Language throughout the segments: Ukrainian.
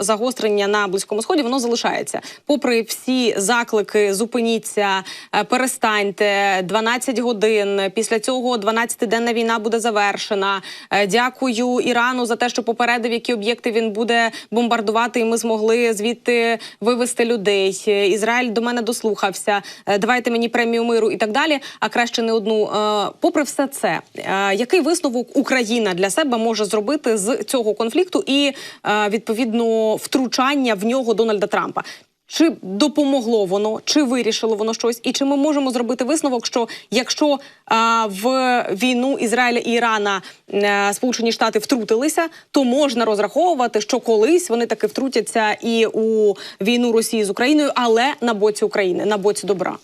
Загострення на близькому сході воно залишається. Попри всі заклики, зупиніться, е, перестаньте 12 годин. Після цього 12-денна війна буде завершена. Е, Дякую Ірану за те, що попередив, які об'єкти він буде бомбардувати, і ми змогли звідти вивести людей. Е, Ізраїль до мене дослухався. Давайте мені премію миру і так далі. А краще не одну. Попри все це, який висновок Україна для себе може зробити з цього конфлікту і відповідно втручання в нього Дональда Трампа? Чи допомогло воно, чи вирішило воно щось, і чи ми можемо зробити висновок, що якщо а, в війну Ізраїля і Ірана е, Сполучені Штати втрутилися, то можна розраховувати, що колись вони таки втрутяться і у війну Росії з Україною, але на боці України, на боці добра.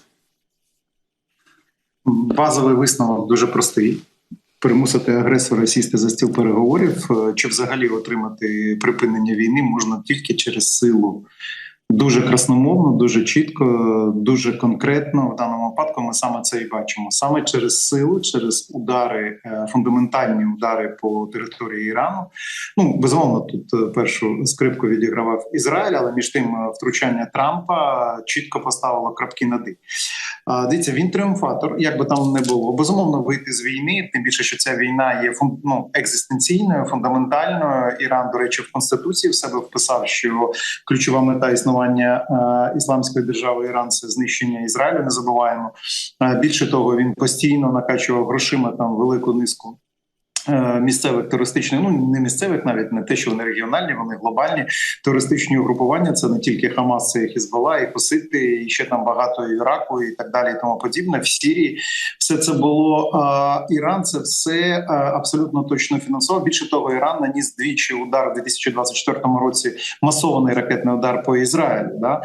Базовий висновок дуже простий: примусити агресора сісти за стіл переговорів е, чи взагалі отримати припинення війни можна тільки через силу. Дуже красномовно, дуже чітко, дуже конкретно. В даному випадку ми саме це і бачимо. Саме через силу, через удари, е, фундаментальні удари по території Ірану. Ну безумовно, тут е, першу скрипку відігравав Ізраїль, але між тим е, втручання Трампа чітко поставило крапки над «і». А, Дивіться, він тріумфатор, як би там не було. Безумовно, вийти з війни, тим більше, що ця війна є ну, екзистенційною, фундаментальною. Іран, до речі, в конституції в себе вписав, що ключова мета існування е, ісламської держави Іран це знищення Ізраїлю. Не забуваємо. Е, більше того, він постійно накачував грошима там велику низку. Е, Місцевих терористичних, ну не місцевих, навіть не те, що вони регіональні, вони глобальні терористичні угрупування. Це не тільки Хамас, це і Хізбалла, і Хусити, і ще там багато Іраку, і так далі, і тому подібне. В Сірії все це було а, Іран. Це все а, абсолютно точно фінансував. Більше того, Іран наніс двічі удар у 2024 році. Масований ракетний удар по Ізраїлю. Да?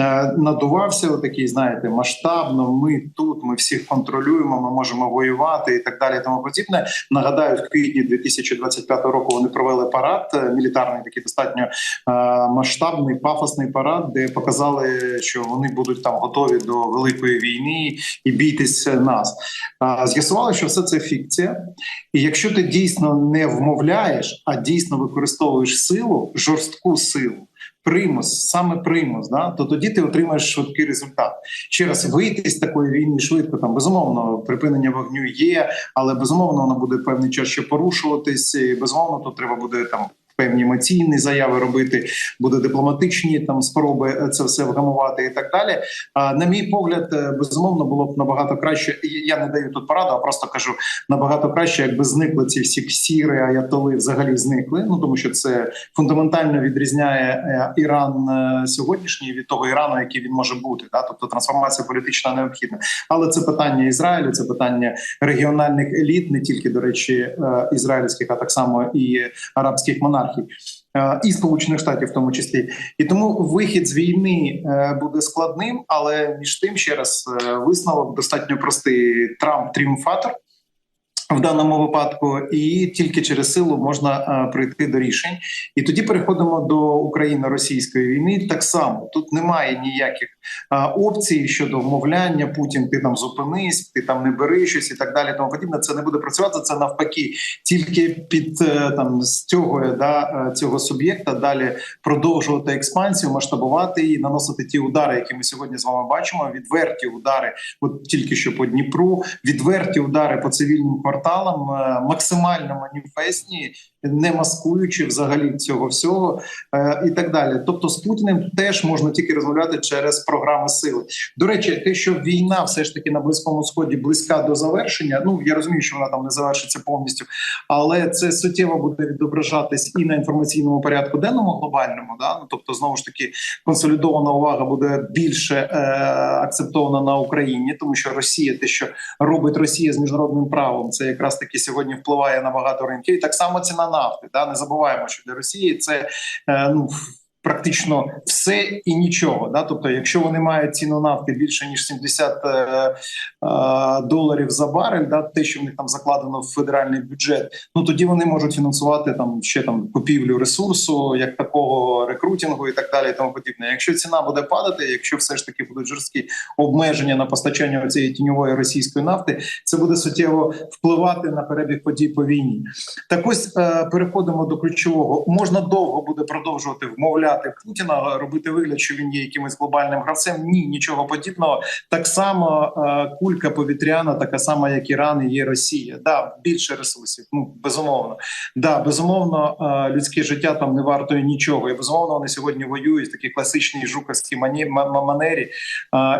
Е, надувався отакий, знаєте, масштабно. Ми тут, ми всіх контролюємо, ми можемо воювати і так далі. Тому подібне. Нагадаю, в квітні 2025 року вони провели парад е, мілітарний, такий достатньо е, масштабний, пафосний парад, де показали, що вони будуть там готові до великої війни і бійтесь нас. З'ясували, що все це фікція, і якщо ти дійсно не вмовляєш, а дійсно використовуєш силу, жорстку силу. Примус, саме примус, да, то тоді ти отримаєш швидкий результат. Ще раз вийти з такої війни швидко. Там безумовно припинення вогню є, але безумовно воно буде певний час ще порушуватись. І, безумовно, тут треба буде там. Певні емоційні заяви робити, буде дипломатичні там спроби е, це все вгамувати і так далі. А на мій погляд, е, безумовно було б набагато краще. Я не даю тут пораду, а просто кажу набагато краще, якби зникли ці всі ксіри, аятоли взагалі зникли. Ну тому що це фундаментально відрізняє е, Іран сьогоднішній від того Ірану, який він може бути. Да? Тобто трансформація політична необхідна. Але це питання Ізраїлю, це питання регіональних еліт, не тільки до речі, ізраїльських, а так само і арабських монархій. е, І сполучених штатів, в тому числі, і тому вихід з війни е, буде складним, але між тим ще раз е, висновок достатньо простий. Трамп тріумфатор в даному випадку, і тільки через силу можна прийти до рішень. І тоді переходимо до Україно-російської війни. Так само тут немає ніяких е, опцій щодо вмовляння. Путін ти там зупинись, ти там не бери щось і так далі. Тому подібне. Це не буде працювати. Це навпаки, тільки під е, там з цього да, е, цього суб'єкта далі продовжувати експансію, масштабувати її, наносити ті удари, які ми сьогодні з вами бачимо. Відверті удари, от тільки що по Дніпру, відверті удари по цивільним кварталам, е, максимально маніфестні, не маскуючи взагалі цього всього е, і так далі. Тобто з Путіним теж можна тільки розмовляти через програми сили. До речі, те, що війна все ж таки на близькому сході близька до завершення. Ну я розумію, що вона там не завершиться повністю, але це суттєво буде відображатись і на інформаційному порядку денному глобальному. Да? Ну тобто, знову ж таки, консолідована увага буде більше е, акцептована на Україні, тому що Росія, те, що робить Росія з міжнародним правом, це якраз таки сьогодні впливає на багато ринків. І так само ціна нафти. Да? Не забуваємо, що для Росії це е, ну. Практично все і нічого. Да? Тобто, якщо вони мають ціну нафти більше ніж 70 е, е, доларів за барель, да, те, що в них там закладено в федеральний бюджет, ну тоді вони можуть фінансувати там ще там купівлю ресурсу, як такого рекрутингу і так далі. І тому подібне. Якщо ціна буде падати, якщо все ж таки будуть жорсткі обмеження на постачання цієї тіньової російської нафти, це буде суттєво впливати на перебіг подій по війні. Так ось е, переходимо до ключового. Можна довго буде продовжувати вмовляти Путіна, робити вигляд, що він є якимось глобальним гравцем. Ні, нічого подібного. Так само е, кулька повітряна, така сама, як Іран, і є Росія. Да, більше ресурсів. Ну безумовно, да, безумовно, е, людське життя там не вартує нічого. І безумовно, вони сьогодні воюють в такій класичній жуковській мані, манері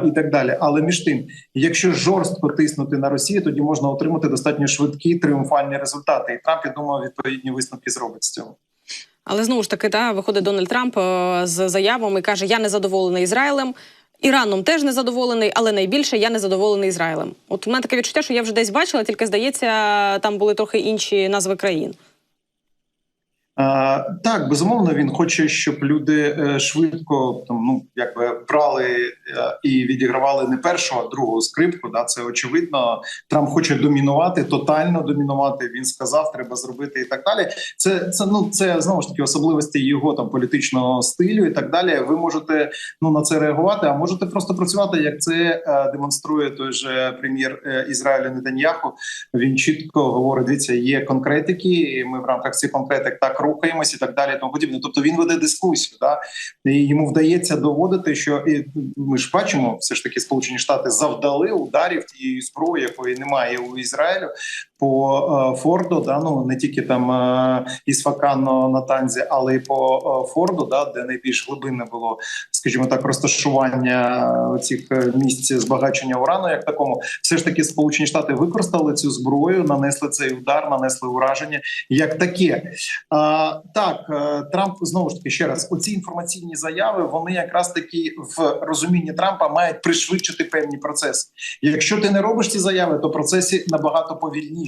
і так далі. Але між тим, якщо жорстко тиснути на Росію, тоді можна отримати достатньо швидкі тріумфальні результати. І Трамп я думаю, відповідні висновки зробить з цього. Але знову ж таки, та виходить Дональд Трамп е, з заявами каже: Я не задоволений Ізраїлем. Іраном теж не задоволений, але найбільше я не задоволений Ізраїлем. От у мене таке відчуття, що я вже десь бачила, тільки здається, там були трохи інші назви країн. Так, безумовно, він хоче, щоб люди е, швидко там ну якби брали е, і відігравали не першу, а другу скрипку. Да, це очевидно. Трамп хоче домінувати, тотально домінувати. Він сказав, треба зробити і так далі. Це це ну це знову ж таки особливості його там політичного стилю і так далі. Ви можете ну на це реагувати, а можете просто працювати, як це е, демонструє той же прем'єр Ізраїля Нетаньяху. Він чітко говорить: дивіться, є конкретики. і Ми в рамках цих конкретик так рухаємось і так далі. Тому подібне. Тобто він веде дискусію, да і йому вдається доводити, що і ми ж бачимо, все ж таки Сполучені Штати завдали ударів тієї зброї, якої немає у Ізраїлю по е, Форду. Да ну не тільки там е, Ісфакано на танзі, але й по е, Форду, да де найбільш глибинне було, скажімо так, розташування цих місць збагачення урану, як такому, все ж таки Сполучені Штати використали цю зброю, нанесли цей удар, нанесли ураження як таке. А, Так, Трамп знову ж таки ще раз оці інформаційні заяви вони якраз таки в розумінні Трампа мають пришвидшити певні процеси. Якщо ти не робиш ці заяви, то процеси набагато повільніші.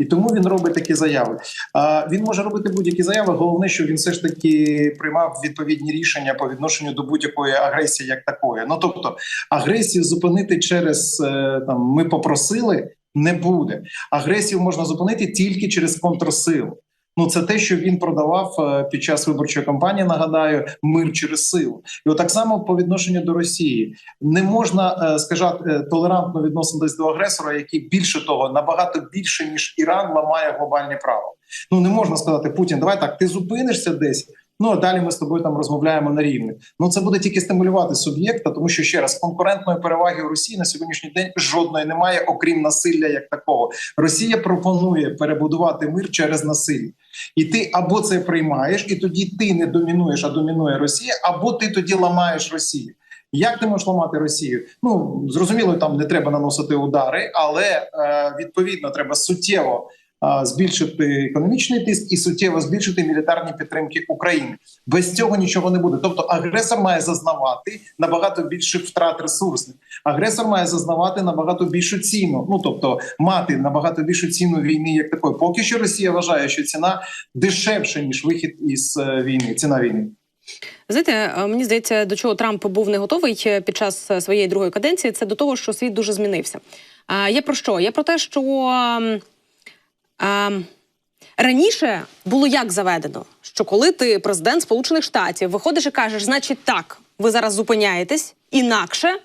І тому він робить такі заяви. А він може робити будь-які заяви. Головне, що він все ж таки приймав відповідні рішення по відношенню до будь-якої агресії, як такої. Ну тобто, агресію зупинити через е, там ми попросили не буде. Агресію можна зупинити тільки через контрсилу. Ну це те, що він продавав е, під час виборчої кампанії. Нагадаю, мир через силу, і от так само по відношенню до Росії не можна е, скажати е, толерантно відноситись до агресора, який більше того набагато більше ніж Іран ламає глобальні право. Ну не можна сказати Путін, давай так, ти зупинишся десь. Ну а далі ми з тобою там розмовляємо на рівні. Ну це буде тільки стимулювати суб'єкта, тому що ще раз конкурентної переваги у Росії на сьогоднішній день жодної немає, окрім насилля як такого. Росія пропонує перебудувати мир через насилля. І ти або це приймаєш, і тоді ти не домінуєш, а домінує Росія, або ти тоді ламаєш Росію. Як ти можеш ламати Росію? Ну зрозуміло, там не треба наносити удари, але е, відповідно треба суттєво збільшити економічний тиск і суттєво збільшити мілітарні підтримки України. Без цього нічого не буде. Тобто, агресор має зазнавати набагато більше втрат ресурсних. Агресор має зазнавати набагато більшу ціну. Ну тобто, мати набагато більшу ціну війни, як такої. Поки що Росія вважає, що ціна дешевша ніж вихід із е, війни. Ціна війни. Знаєте, е, мені здається, до чого Трамп був не готовий е, під час своєї другої каденції. Це до того, що світ дуже змінився. А є про що? Є про те, що Раніше було як заведено, що коли ти президент Сполучених Штатів виходиш і кажеш, значить так, ви зараз зупиняєтесь інакше.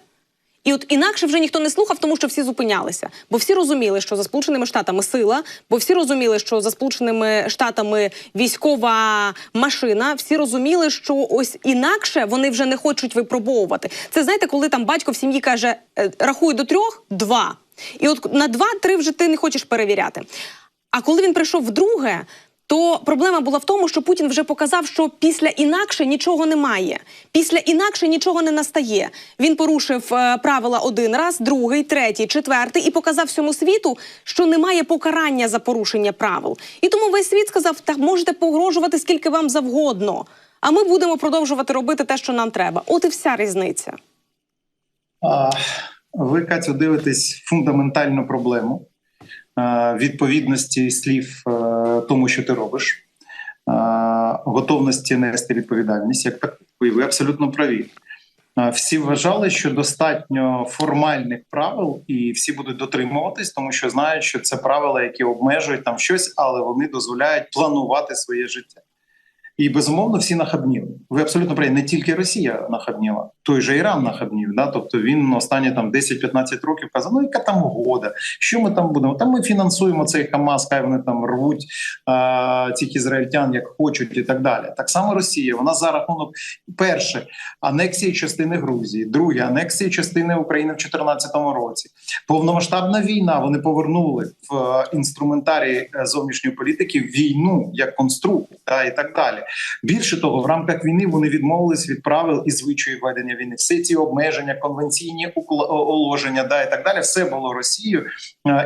І от інакше вже ніхто не слухав, тому що всі зупинялися. Бо всі розуміли, що за Сполученими Штатами сила, бо всі розуміли, що за Сполученими Штатами військова машина. Всі розуміли, що ось інакше вони вже не хочуть випробовувати. Це знаєте, коли там батько в сім'ї каже: «Е, рахуй до трьох, два. І от на два-три вже ти не хочеш перевіряти. А коли він прийшов вдруге, то проблема була в тому, що Путін вже показав, що після інакше нічого немає. Після інакше нічого не настає. Він порушив е, правила один раз, другий, третій, четвертий і показав всьому світу, що немає покарання за порушення правил. І тому весь світ сказав: так можете погрожувати скільки вам завгодно. А ми будемо продовжувати робити те, що нам треба. От і вся різниця. А, ви Катю, дивитесь фундаментальну проблему. Е, відповідності слів е, тому, що ти робиш, е, готовності нести відповідальність як так. І ви абсолютно праві. Всі вважали, що достатньо формальних правил, і всі будуть дотримуватись, тому що знають, що це правила, які обмежують там щось, але вони дозволяють планувати своє життя. І безумовно всі нахабніли. Ви абсолютно праві, не тільки Росія нахабніла, той же Іран нахабнів. Да? Тобто він останні там 10-15 років казав, ну яка там угода, що ми там будемо? Там ми фінансуємо цей Хамас, хай вони там рвуть а, цих ізраїльтян, як хочуть, і так далі. Так само Росія. Вона за рахунок перше анексії частини Грузії, друге анексії частини України в 2014 році. Повномасштабна війна. Вони повернули в е, інструментарії е, зовнішньої політики війну як конструкт, да, і так далі. Більше того, в рамках війни вони відмовились від правил і звичаї ведення війни. Всі ці обмеження, конвенційні уложення, да і так далі, все було Росією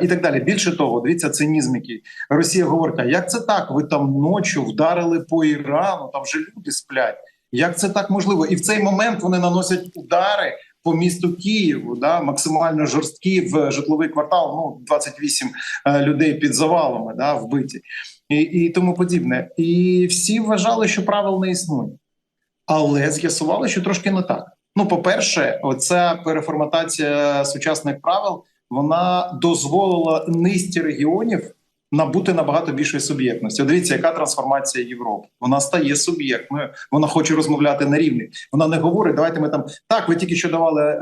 і так далі. Більше того, дивіться цинізм, який Росія говорить: а як це так? Ви там ночі вдарили по Ірану? Там вже люди сплять. Як це так можливо? І в цей момент вони наносять удари. По місту Києву да максимально жорсткі в житловий квартал. Ну 28 е, людей під завалами, да вбиті і і тому подібне. І всі вважали, що правил не існує, але з'ясували, що трошки не так. Ну, по-перше, оця переформатація сучасних правил вона дозволила низці регіонів набути набагато біншої суб'єктності. Дивіться, яка трансформація Європи. Вона стає суб'єктною, вона хоче розмовляти на рівні. Вона не говорить. Давайте ми там так. Ви тільки що давали е,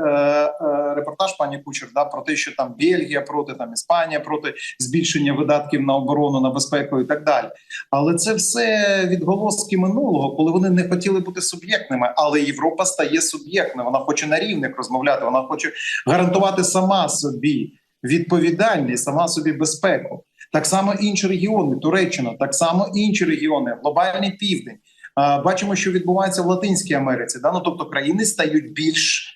е, репортаж, пані Кучер, да про те, що там Бельгія проти там Іспанія проти збільшення видатків на оборону, на безпеку і так далі. Але це все відголоски минулого, коли вони не хотіли бути суб'єктними. Але Європа стає суб'єктною. Вона хоче на рівних розмовляти. Вона хоче гарантувати сама собі відповідальність, сама собі безпеку так само інші регіони, Туреччина, так само інші регіони, глобальний південь. Бачимо, що відбувається в Латинській Америці. Да? Ну, тобто країни стають більш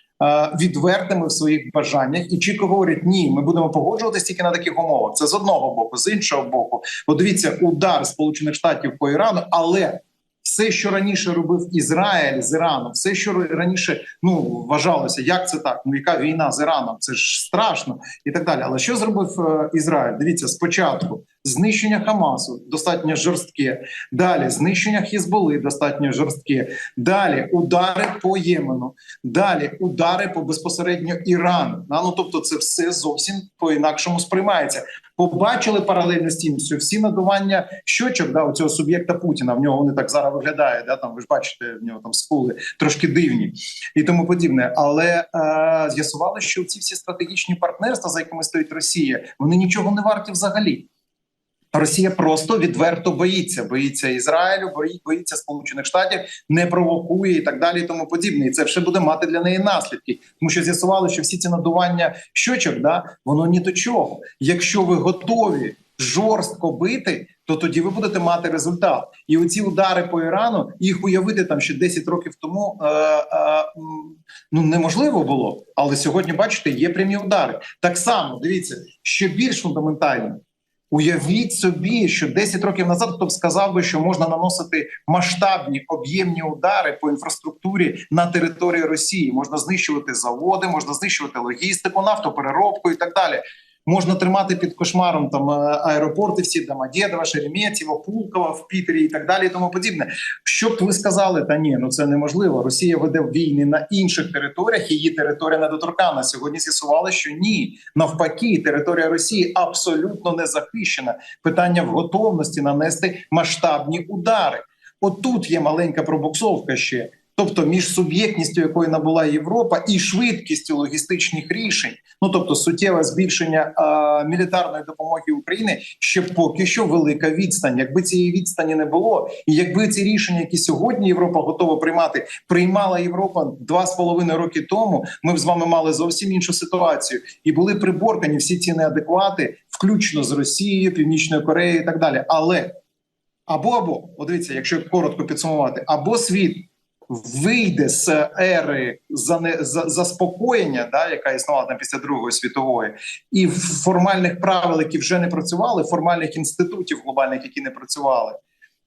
відвертими в своїх бажаннях і чітко говорять, ні, ми будемо погоджуватися тільки на таких умовах. Це з одного боку, з іншого боку. Подивіться, удар Сполучених Штатів по Ірану, але все, що раніше робив Ізраїль з Іраном, все, що раніше ну вважалося, як це так? Ну яка війна з Іраном? Це ж страшно і так далі. Але що зробив е, Ізраїль? Дивіться, спочатку знищення Хамасу достатньо жорстке. Далі знищення Хізболи достатньо жорстке. Далі удари по Ємену, далі удари по безпосередньо Ірану. Ну тобто, це все зовсім по інакшому сприймається. Побачили паралельно з тим, що всі надування щочок да, у цього суб'єкта Путіна. В нього вони так зараз виглядає. Да, там ви ж бачите, в нього там скули трошки дивні і тому подібне. Але е, з'ясували, що ці всі стратегічні партнерства, за якими стоїть Росія, вони нічого не варті взагалі. Росія просто відверто боїться, боїться Ізраїлю, боїться Сполучених Штатів, не провокує і так далі. і Тому подібне, і це все буде мати для неї наслідки, тому що з'ясували, що всі ці надування щочок, да воно ні до чого. Якщо ви готові жорстко бити, то тоді ви будете мати результат. І оці удари по Ірану їх уявити там ще 10 років тому е, е, ну неможливо було. Але сьогодні, бачите, є прямі удари. Так само дивіться, що більш фундаментально. Уявіть собі, що 10 років назад хто б сказав би, що можна наносити масштабні об'ємні удари по інфраструктурі на території Росії, можна знищувати заводи, можна знищувати логістику, нафтопереробку і так далі можна тримати під кошмаром там е, аеропорти, всі Домодєдова, Шереметьєво, Пулково в Пітері і так далі, і тому подібне. Що б ви сказали? Та ні, ну це неможливо. Росія веде війни на інших територіях. Її територія недоторкана. Сьогодні з'ясували, що ні, навпаки, територія Росії абсолютно не захищена. Питання в готовності нанести масштабні удари. Отут є маленька пробуксовка ще. Тобто між суб'єктністю, якої набула Європа, і швидкістю логістичних рішень, ну тобто суттєве збільшення а, мілітарної допомоги України, ще поки що велика відстань. Якби цієї відстані не було, і якби ці рішення, які сьогодні Європа готова приймати, приймала Європа два з половиною роки тому. Ми б з вами мали зовсім іншу ситуацію, і були приборкані всі ці неадеквати, включно з Росією, Північною Кореєю і так далі. Але або або, от дивіться, якщо коротко підсумувати, або світ вийде з ери заспокоєння, да, яка існувала там після Другої світової, і формальних правил, які вже не працювали, формальних інститутів глобальних, які не працювали,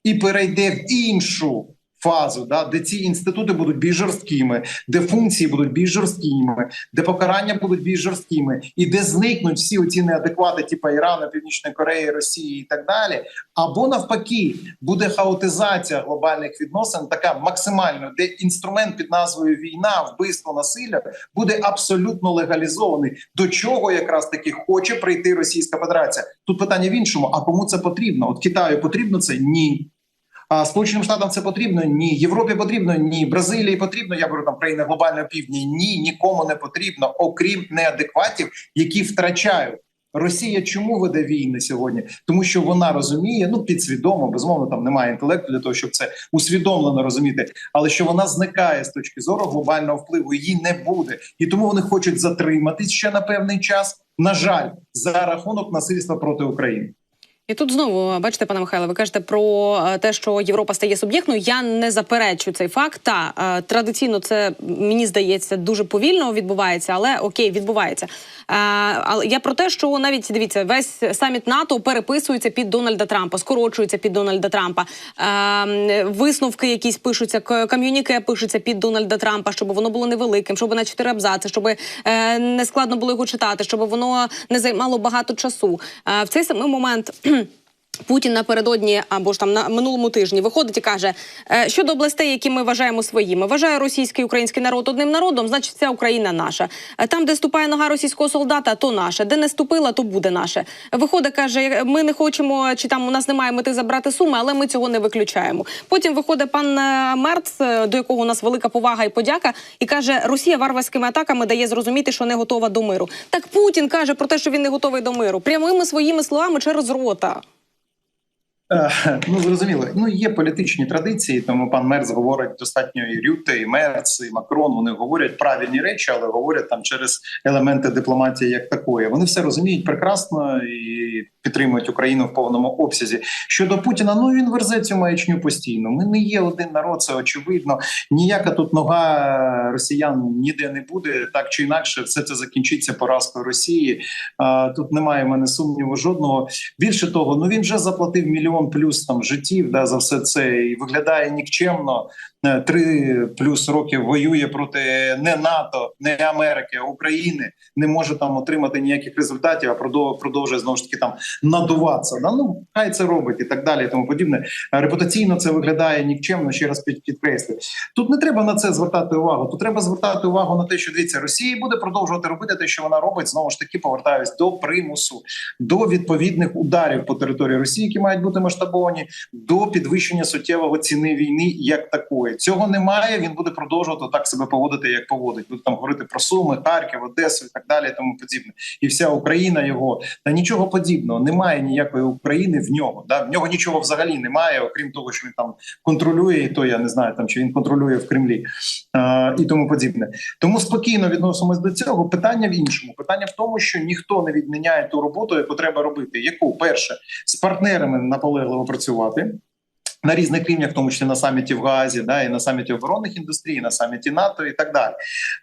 і перейде в іншу фазу, да, де ці інститути будуть більш жорсткими, де функції будуть більш жорсткими, де покарання будуть більш жорсткими, і де зникнуть всі оці неадеквати, типу Ірану, Північної Кореї, Росії і так далі. Або навпаки, буде хаотизація глобальних відносин, така максимально, де інструмент під назвою війна, вбивство насилля буде абсолютно легалізований. До чого якраз таки хоче прийти Російська Федерація? Тут питання в іншому: а кому це потрібно? От Китаю потрібно це ні. А Сполученим Штатам це потрібно? Ні. Європі потрібно? Ні. Бразилії потрібно. Я говорю там країни глобального півдня. Ні, нікому не потрібно, окрім неадекватів, які втрачають. Росія чому веде війни сьогодні? Тому що вона розуміє, ну підсвідомо, безумовно, там немає інтелекту для того, щоб це усвідомлено розуміти, але що вона зникає з точки зору глобального впливу, її не буде, і тому вони хочуть затриматись ще на певний час. На жаль, за рахунок насильства проти України. І тут знову бачите, пане Михайло, ви кажете про е, те, що Європа стає суб'єктною. Я не заперечу цей факт. Та е, традиційно це мені здається дуже повільно відбувається, але окей, відбувається. Е, Але я про те, що навіть дивіться, весь саміт НАТО переписується під Дональда Трампа, скорочується під Дональда Трампа. Висновки якісь пишуться, к- ком'юніке пишуться під Дональда Трампа, щоб воно було невеликим, щоб на чотири абзаци, щоб не складно було його читати, щоб воно не займало багато часу. В цей самий момент. Путін напередодні або ж там на минулому тижні виходить і каже, е, щодо областей, які ми вважаємо своїми, вважає російський і український народ одним народом, значить ця Україна наша. Е, Там, де ступає нога російського солдата, то наше. Де не ступила, то буде наше. Виходить, каже, ми не хочемо, чи там у нас немає мети забрати суми, але ми цього не виключаємо. Потім виходить пан е, Мерц, е, до якого у нас велика повага і подяка, і каже, Росія варварськими атаками дає зрозуміти, що не готова до миру. Так Путін каже про те, що він не готовий до миру, прямими своїми словами через рота. Е, Ну зрозуміло. Ну є політичні традиції, тому пан Мерц говорить достатньо і Рюте, і Мерц, і Макрон. Вони говорять правильні речі, але говорять там через елементи дипломатії як такої. Вони все розуміють прекрасно і підтримують Україну в повному обсязі. Щодо Путіна, ну він верзе цю маячню постійно. Ми не є один народ, це очевидно. Ніяка тут нога росіян ніде не буде. Так чи інакше, все це закінчиться поразкою Росії. А, Тут немає в мене сумніву жодного. Більше того, ну він вже заплатив мільйон плюс там життів да, за все це і виглядає нікчемно. Е, Три плюс років воює проти не НАТО, не Америки, а України. Не може там отримати ніяких результатів, а продов- продовжує знову ж таки там надуватися. Да? Ну хай це робить і так далі. І тому подібне. Е, Репутаційно це виглядає нікчемно. Ще раз під- підкреслю. Тут не треба на це звертати увагу. Тут треба звертати увагу на те, що дивіться, Росія буде продовжувати робити те, що вона робить. Знову ж таки, повертаюсь до примусу, до відповідних ударів по території Росії, які мають бути масштабовані, до підвищення суттєвого ціни війни як такої. Цього немає. Він буде продовжувати так себе поводити, як поводить. Буде там говорити про Суми, Харків, Одесу і так далі. і Тому подібне. І вся Україна його та нічого подібного. Немає ніякої України в нього. Да? В нього нічого взагалі немає, окрім того, що він там контролює, і то я не знаю, там чи він контролює в Кремлі е, і тому подібне. Тому спокійно відносимось до цього. Питання в іншому. Питання в тому, що ніхто не відміняє ту роботу, яку треба робити. Яку перше з партнерами наполегливо працювати. На різних рівнях, в тому числі на саміті в Газі, да і на саміті оборонних індустрій, на саміті НАТО і так далі.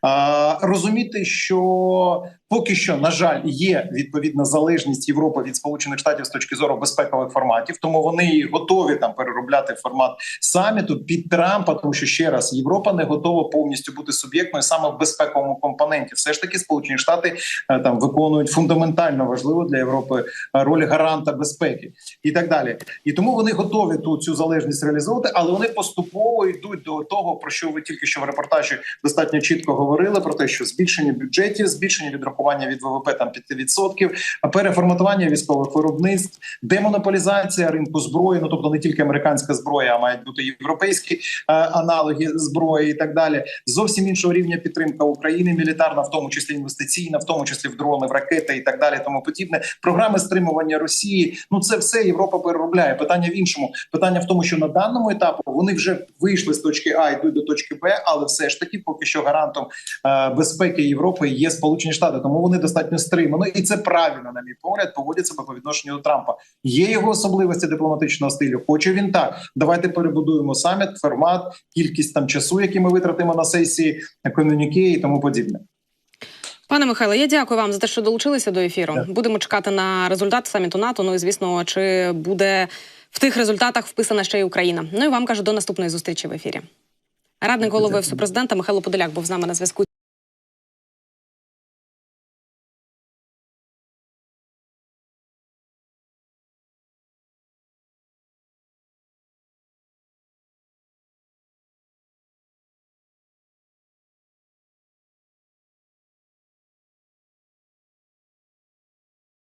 А, розуміти, що поки що, на жаль, є відповідна залежність Європи від Сполучених Штатів з точки зору безпекових форматів, тому вони готові там переробляти формат саміту під Трампа, тому що ще раз Європа не готова повністю бути суб'єктною саме в безпековому компоненті. Все ж таки, Сполучені Штати е, там виконують фундаментально важливу для Європи е, роль гаранта безпеки і так далі. І тому вони готові ту цю залежність реалізовувати, але вони поступово йдуть до того, про що ви тільки що в репортажі достатньо чітко говорили: про те, що збільшення бюджетів, збільшення відрахування від ВВП там 5%, а переформатування військових виробництв, демонополізація ринку зброї. Ну тобто не тільки американська зброя, а мають бути європейські е, аналоги зброї і так далі. Зовсім іншого рівня підтримка України, мілітарна, в тому числі інвестиційна, в тому числі в дрони, в ракети і так далі. Тому подібне. Програми стримування Росії. Ну це все Європа переробляє. Питання в іншому. Питання в тому, що на даному етапу вони вже вийшли з точки А, йдуть до точки Б, але все ж таки, поки що гарантом е, безпеки Європи є Сполучені Штати, тому вони достатньо стримано, і це правильно, на мій погляд, поводять себе по відношенню до Трампа. Є його особливості дипломатичного стилю. Хоче він так. Давайте перебудуємо саміт, формат, кількість там часу, який ми витратимо на сесії, ком'юніке і тому подібне. Пане Михайло, я дякую вам за те, що долучилися до ефіру. Так. Будемо чекати на результат саміту НАТО. Ну і звісно, чи буде в тих результатах вписана ще й Україна. Ну і вам кажу до наступної зустрічі в ефірі. Радник голови Офісу президента Михайло Подоляк був з нами на зв'язку.